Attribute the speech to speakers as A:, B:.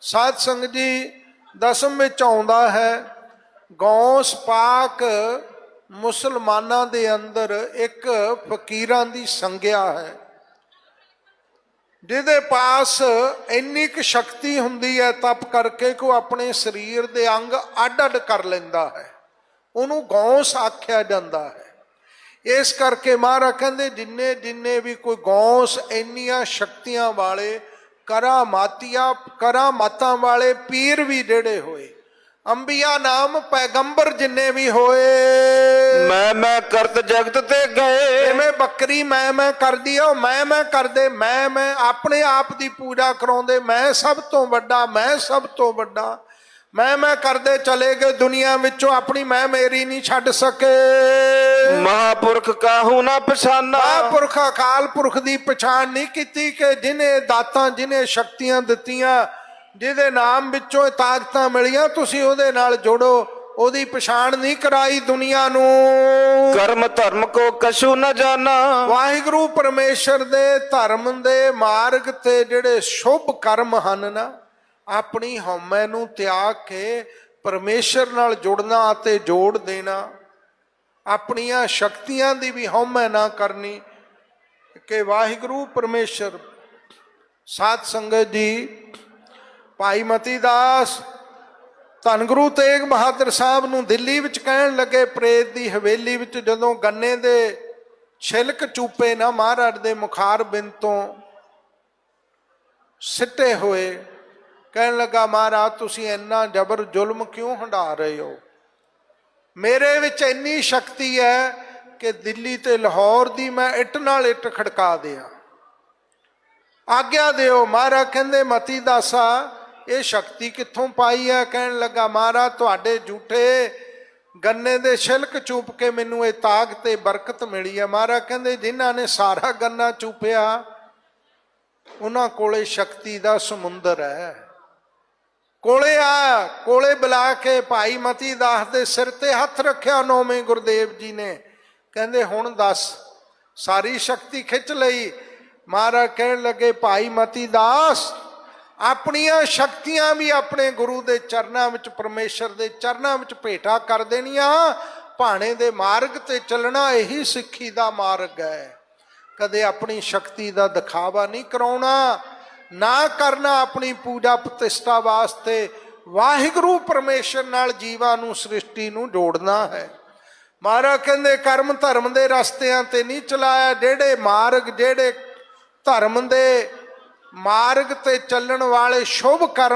A: ਸਾਧ ਸੰਗਤ ਜੀ ਦਸਮ ਵਿੱਚ ਆਉਂਦਾ ਹੈ, ਗੌਸ ਪਾਕ ਮੁਸਲਮਾਨਾਂ ਦੇ ਅੰਦਰ ਇੱਕ ਫਕੀਰਾਂ ਦੀ ਸੰਗਿਆ ਹੈ। ਜਿਹਦੇ ਪਾਸ ਇੰਨੀ ਕੁ ਸ਼ਕਤੀ ਹੁੰਦੀ ਹੈ, ਤਪ ਕਰਕੇ ਕਿ ਉਹ ਆਪਣੇ ਸਰੀਰ ਦੇ ਅੰਗ ਅੱਡ-ਅੱਡ ਕਰ ਲੈਂਦਾ ਹੈ। ਉਹਨੂੰ ਗੌਂਸ ਆਖਿਆ ਜਾਂਦਾ ਹੈ। ਇਸ ਕਰਕੇ ਮਹਾਰਾਜ ਕਹਿੰਦੇ ਜਿੰਨੇ ਜਿੰਨੇ ਵੀ ਕੋਈ ਗੌਂਸ ਇੰਨੀਆਂ ਸ਼ਕਤੀਆਂ ਵਾਲੇ ਕਰਾਮਾਤੀਆਂ ਕਰਾਮਾਤਾਂ ਵਾਲੇ ਪੀਰ ਵੀ ਜਿਹੜੇ ਹੋਏ। ਅੰਬੀਆ ਨਾਮ ਪੈਗੰਬਰ ਜਿੰਨੇ ਵੀ ਹੋਏ।
B: ਮੈਂ ਮੈਂ ਕਰਤ ਜਗਤ ਤੇ ਗਏ।
A: ਜਿਵੇਂ ਬੱਕਰੀ ਮੈਂ ਮੈਂ ਕਰਦੀ ਆ ਉਹ ਮੈਂ ਮੈਂ ਕਰਦੇ ਮੈਂ ਮੈਂ ਆਪਣੇ ਆਪ ਦੀ ਪੂਜਾ ਕਰਾਉਂਦੇ ਮੈਂ ਸਭ ਤੋਂ ਵੱਡਾ ਮੈਂ ਸਭ ਤੋਂ ਵੱਡਾ। ਮੈਂ ਮੈਂ ਕਰਦੇ ਚਲੇ ਗਏ ਦੁਨੀਆ ਵਿੱਚੋਂ ਆਪਣੀ ਮੈਂ ਮੇਰੀ ਨਹੀਂ ਛੱਡ ਸਕੇ।
B: ਮਹਾਪੁਰਖ ਕਾਹੂ ਨਾ ਪਛਾਨਾ।
A: ਮਹਾਂਪੁਰਖ ਅਕਾਲ ਪੁਰਖ ਦੀ ਪਛਾਣ ਨਹੀਂ ਕੀਤੀ ਕਿ ਜਿਨੇ ਦਾਤਾਂ ਜਿਨੇ ਸ਼ਕਤੀਆਂ ਦਿੱਤੀਆਂ ਜਿਹਦੇ ਨਾਮ ਵਿੱਚੋਂ ਇਹ ਤਾਕਤਾਂ ਮਿਲੀਆਂ ਤੁਸੀਂ ਉਹਦੇ ਨਾਲ ਜੋੜੋ। ਉਹਦੀ ਪਛਾਣ ਨਹੀਂ ਕਰਾਈ ਦੁਨੀਆ ਨੂੰ।
B: ਕਰਮ ਧਰਮ ਕੋ ਕਛੂ ਨ ਜਾਣਾ।
A: ਵਾਹਿਗੁਰੂ ਪਰਮੇਸ਼ਰ ਦੇ ਧਰਮ ਦੇ ਮਾਰਗ ਤੇ ਜਿਹੜੇ ਸ਼ੁਭ ਕਰਮ ਹਨ ਨਾ ਆਪਣੀ ਹਉਮੈ ਨੂੰ ਤਿਆਗ ਕੇ ਪਰਮੇਸ਼ਰ ਨਾਲ ਜੁੜਨਾ ਅਤੇ ਜੋੜ ਦੇਣਾ। ਆਪਣੀਆਂ ਸ਼ਕਤੀਆਂ ਦੀ ਵੀ ਹਉਮੈ ਨਾ ਕਰਨੀ। ਕਿ ਵਾਹਿਗੁਰੂ ਪਰਮੇਸ਼ਰ, ਸਾਧ ਸੰਗਤ ਜੀ, ਭਾਈ ਮਤੀ ਦਾਸ, ਧੰਨ ਗੁਰੂ ਤੇਗ ਬਹਾਦਰ ਸਾਹਿਬ ਨੂੰ ਦਿੱਲੀ ਵਿੱਚ ਕਹਿਣ ਲੱਗੇ ਪ੍ਰੇਤ ਦੀ ਹਵੇਲੀ ਵਿੱਚ ਜਦੋਂ ਗੰਨੇ ਦੇ ਛਿਲਕ ਚੂਪੇ ਨਾ ਮਹਾਰਾਜ ਦੇ ਮੁਖਾਰ ਬਿੰਦ ਤੋਂ ਸਿੱਟੇ ਹੋਏ ਕਹਿਣ ਲੱਗਾ, ਮਹਾਰਾਜ, ਤੁਸੀਂ ਇੰਨਾ ਜ਼ਬਰ ਜ਼ੁਲਮ ਕਿਉਂ ਹੰਡਾ ਰਹੇ ਹੋ? ਮੇਰੇ ਵਿੱਚ ਇੰਨੀ ਸ਼ਕਤੀ ਹੈ ਕਿ ਦਿੱਲੀ ਤੇ ਲਾਹੌਰ ਦੀ ਮੈਂ ਇੱਟ ਨਾਲ ਇੱਟ ਖੜਕਾ ਦਿਆਂ। ਆਗਿਆ ਦਿਓ, ਮਹਾਰਾਜ ਕਹਿੰਦੇ, ਮਤੀ ਦਾਸਾ, ਇਹ ਸ਼ਕਤੀ ਕਿੱਥੋਂ ਪਾਈ ਹੈ? ਕਹਿਣ ਲੱਗਾ, ਮਹਾਰਾਜ, ਤੁਹਾਡੇ ਝੂਠੇ ਗੰਨੇ ਦੇ ਛਿਲਕ ਚੂਪ ਕੇ ਮੈਨੂੰ ਇਹ ਤਾਕਤ ਤੇ ਬਰਕਤ ਮਿਲੀ ਹੈ। ਮਹਾਰਾਜ ਕਹਿੰਦੇ, ਜਿਨ੍ਹਾਂ ਨੇ ਸਾਰਾ ਗੰਨਾ ਚੂਪਿਆ, ਉਹਨਾਂ ਕੋਲੇ ਸ਼ਕਤੀ ਦਾ ਸਮੁੰਦਰ ਹੈ। ਕੋਲੇ ਆ, ਕੋਲੇ ਬੁਲਾ ਕੇ ਭਾਈ ਮਤੀ ਦਾਸ ਦੇ ਸਿਰ ਤੇ ਹੱਥ ਰੱਖਿਆ ਨੌਵੇਂ ਗੁਰਦੇਵ ਜੀ ਨੇ। ਕਹਿੰਦੇ, ਹੁਣ ਦੱਸ, ਸਾਰੀ ਸ਼ਕਤੀ ਖਿੱਚ ਲਈ। ਮਹਾਰਾਜ ਕਹਿਣ ਲੱਗੇ, ਭਾਈ ਮਤੀ ਦਾਸ, ਆਪਣੀਆਂ ਸ਼ਕਤੀਆਂ ਵੀ ਆਪਣੇ ਗੁਰੂ ਦੇ ਚਰਨਾਂ ਵਿੱਚ, ਪਰਮੇਸ਼ਰ ਦੇ ਚਰਨਾਂ ਵਿੱਚ ਭੇਟਾ ਕਰ ਦੇਣੀਆਂ। ਭਾਣੇ ਦੇ ਮਾਰਗ ਤੇ ਚੱਲਣਾ ਇਹੀ ਸਿੱਖੀ ਦਾ ਮਾਰਗ ਹੈ। ਕਦੇ ਆਪਣੀ ਸ਼ਕਤੀ ਦਾ ਦਿਖਾਵਾ ਨਹੀਂ ਕਰਾਉਣਾ। ਨਾ ਕਰਨਾ ਆਪਣੀ ਪੂਜਾ ਪ੍ਰਤਿਸ਼ਠਾ ਵਾਸਤੇ। ਵਾਹਿਗੁਰੂ ਪਰਮੇਸ਼ਰ ਨਾਲ ਜੀਵਾਂ ਨੂੰ ਸ੍ਰਿਸ਼ਟੀ ਨੂੰ ਜੋੜਨਾ ਹੈ। ਮਹਾਰਾਜ ਕਹਿੰਦੇ, ਕਰਮ ਧਰਮ ਦੇ ਰਸਤਿਆਂ ਤੇ ਨਹੀਂ ਚਲਾਇਆ, ਜਿਹੜੇ ਮਾਰਗ, ਜਿਹੜੇ ਧਰਮ ਦੇ ਮਾਰਗ ਤੇ ਚੱਲਣ ਵਾਲੇ ਸ਼ੁਭ ਕਰਮ